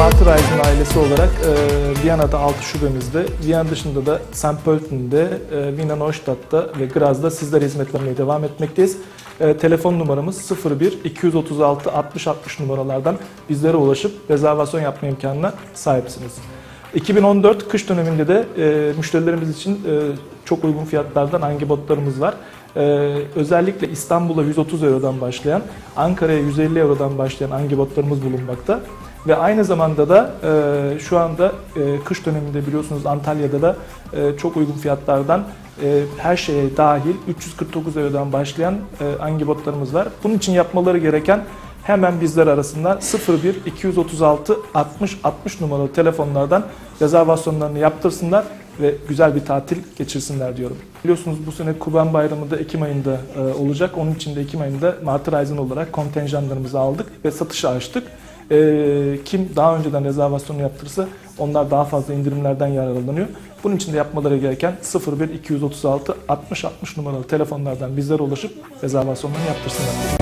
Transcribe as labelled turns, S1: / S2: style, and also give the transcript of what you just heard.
S1: Reisen ailesi olarak e, Viyana'da 6 şubemizde, Viyana dışında da St. Pölten'de, e, Wiener Neustadt'ta ve Graz'da sizlere hizmet vermeye devam etmekteyiz. E, telefon numaramız 01 236 60 60 numaralardan bizlere ulaşıp rezervasyon yapma imkanına sahipsiniz. 2014 kış döneminde de e, müşterilerimiz için e, çok uygun fiyatlardan angibotlarımız var. E, özellikle İstanbul'a 130 Euro'dan başlayan, Ankara'ya 150 Euro'dan başlayan angibotlarımız bulunmakta. Ve aynı zamanda da e, şu anda e, kış döneminde biliyorsunuz Antalya'da da e, çok uygun fiyatlardan e, her şeye dahil 349 Euro'dan başlayan e, angibotlarımız var. Bunun için yapmaları gereken hemen bizler arasında 01 236 60 60 numaralı telefonlardan rezervasyonlarını yaptırsınlar ve güzel bir tatil geçirsinler diyorum. Biliyorsunuz bu sene Kurban Bayramı da Ekim ayında e, olacak. Onun için de Ekim ayında Martı Rising olarak kontenjanlarımızı aldık ve satışa açtık. E, kim daha önceden rezervasyonu yaptırırsa onlar daha fazla indirimlerden yararlanıyor. Bunun için de yapmaları gereken 01 236 60 60 numaralı telefonlardan bizlere ulaşıp rezervasyonlarını yaptırsınlar.